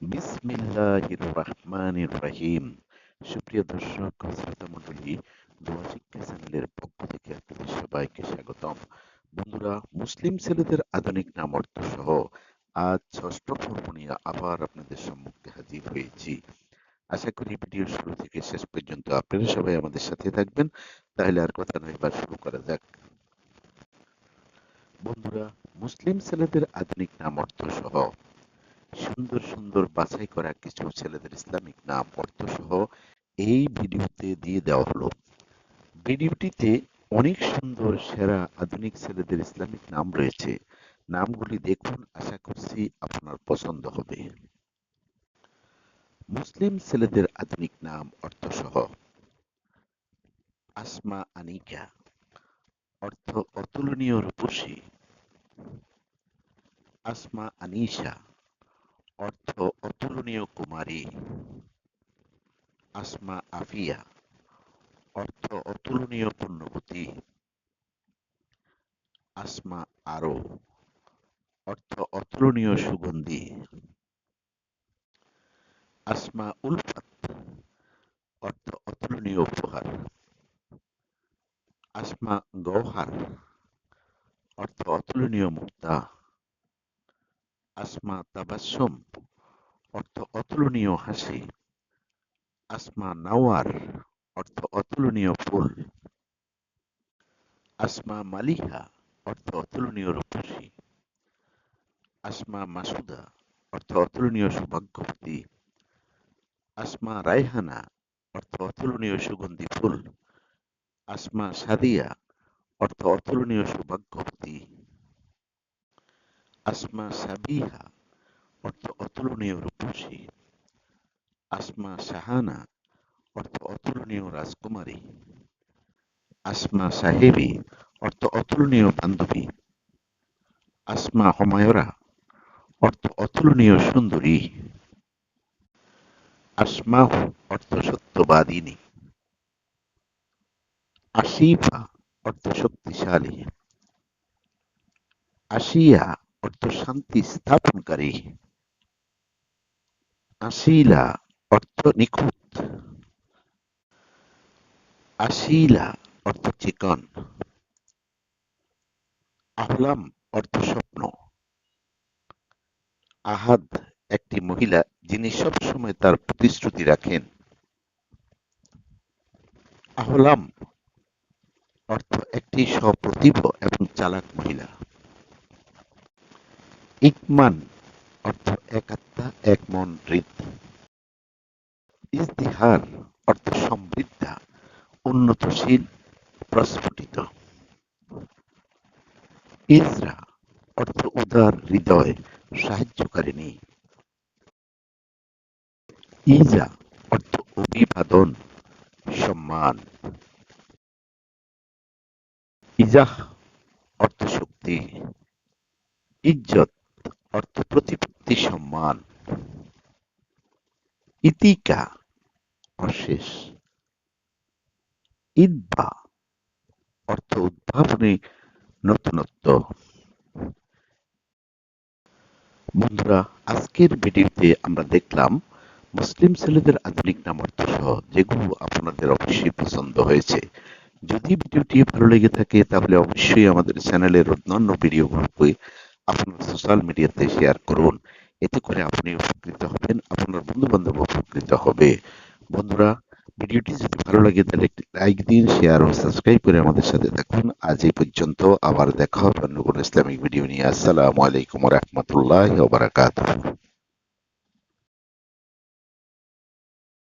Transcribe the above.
বিসমিল্লাহির রহমানির রহিম সুপ্রিয় দর্শক, শ্রোতা দোয়া শিক্ষা চ্যানেলের পক্ষ থেকে আপনাদের সবাইকে স্বাগতম। বন্ধুরা, মুসলিম ছেলেদের আধুনিক নাম অর্থ সহ আজ ষষ্ঠ পর্ব নিয়ে আবার আপনাদের সম্মুখে হাজির হয়েছি। আশা করি ভিডিও শুরু থেকে শেষ পর্যন্ত আপনারা সবাই আমাদের সাথে থাকবেন। তাহলে আর কথা নয়, এবার শুরু করা যাক। বন্ধুরা, মুসলিম ছেলেদের আধুনিক নাম অর্থ সহ সুন্দর সুন্দর বাছাই করা কিছু ছেলেদের ইসলামিক নাম অর্থ সহ এই ভিডিওতে দিয়ে দেওয়া হলো। ভিডিওটিতে অনেক সুন্দর, সেরা, আধুনিক ছেলেদের ইসলামিক নাম রয়েছে। নামগুলি দেখুন, আশা করছি আপনার পছন্দ হবে। মুসলিম ছেলেদের আধুনিক নাম অর্থ সহ আসমা আনিকা, অর্থ অতুলনীয় রূপসী। আসমা আনিশা অর্থ অতুলনীয় কুমারী আসমা আফিয়া অর্থ অতুলনীয় পুণ্যবতী আসমা আরও অর্থ অতুলনীয় সুগন্ধি আসমা উলফাত অর্থ অতুলনীয় উপহার আসমা গৌহার অর্থ অতুলনীয় মুক্তা আসমা তাবাসুম অর্থ অতুলনীয় হাসি। আসমা নাওয়ার অর্থ অতুলনীয় ফুল। আসমা মালিহা অর্থ অতুলনীয় রূপসী। আসমা মাসুদা অর্থ অতুলনীয় সৌভাগ্যবতী। আসমা রায়হানা অর্থ অতুলনীয় সুগন্ধি ফুল। আসমা সাদিয়া অর্থ অতুলনীয় সৌভাগ্যবতী। আসমা সাবিহা অর্থ অতুলনীয় রূপসী। আসমা সাহানা, অর্থ অতুলনীয় রাজকুমারী। আসমা সাহেবী, অর্থ অতুলনীয় বান্ধবী। আসমা হমায়রা, অর্থ অতুলনীয় সুন্দরী। আসমাহ, অর্থ সত্যবাদিনী। আসিফা, অর্থ শক্তিশালী। আসিয়া, অর্থ শান্তি স্থাপনকারী। আসিলা, অর্থ নিখুঁত। আসিলা, অর্থ চিকন। আহলাম, অর্থ স্বপ্ন। আহাদ, একটি মহিলা, যিনি সব সময় তার প্রতিশ্রুতি রাখেন। আহলাম, অর্থ একটি সপ্রতিভ এবং চালাক মহিলা। ইকমান অর্থ এক আত্মা, এক মন হৃদ। ইজদিহার অর্থ সমৃদ্ধা, উন্নতশীল, প্রস্ফুটিত। ইজরা অর্থ উদার হৃদয় সাহায্যকারিণী ইজা অর্থ অভিবাদন, সম্মান। ইজাহ অর্থ শক্তি। ইজ্জত অর্থ প্রতিপত্তি। সম্মান। ইতিকা, অশেষ। ইদবা, অর্থ উদ্ভাবনী, নতুনত্ব। বন্ধুরা, আজকের ভিডিওতে আমরা দেখলাম মুসলিম ছেলেদের আধুনিক নাম অর্থ সহ যেগুলো আপনাদের অবশ্যই পছন্দ হয়েছে। যদি ভিডিওটি ভালো লেগে থাকে, তাহলে অবশ্যই আমাদের চ্যানেলের অন্যান্য ভিডিওগুলোকে আপনার সোশ্যাল মিডিয়াতে শেয়ার করুন। এতে করে আপনি উপকৃত হবেন, আপনার বন্ধু বান্ধব উপকৃত হবে। বন্ধুরা, ভিডিওটি যদি ভালো লাগে, তাহলে একটি লাইক দিন শেয়ার ও সাবস্ক্রাইব করে আমাদের সাথে থাকুন। আজ এই পর্যন্ত, আবার দেখা হবে অন্য কোনো ইসলামিক ভিডিও নিয়ে। আসসালামু আলাইকুম রহমতুল্লাহ বারাকাতুহ।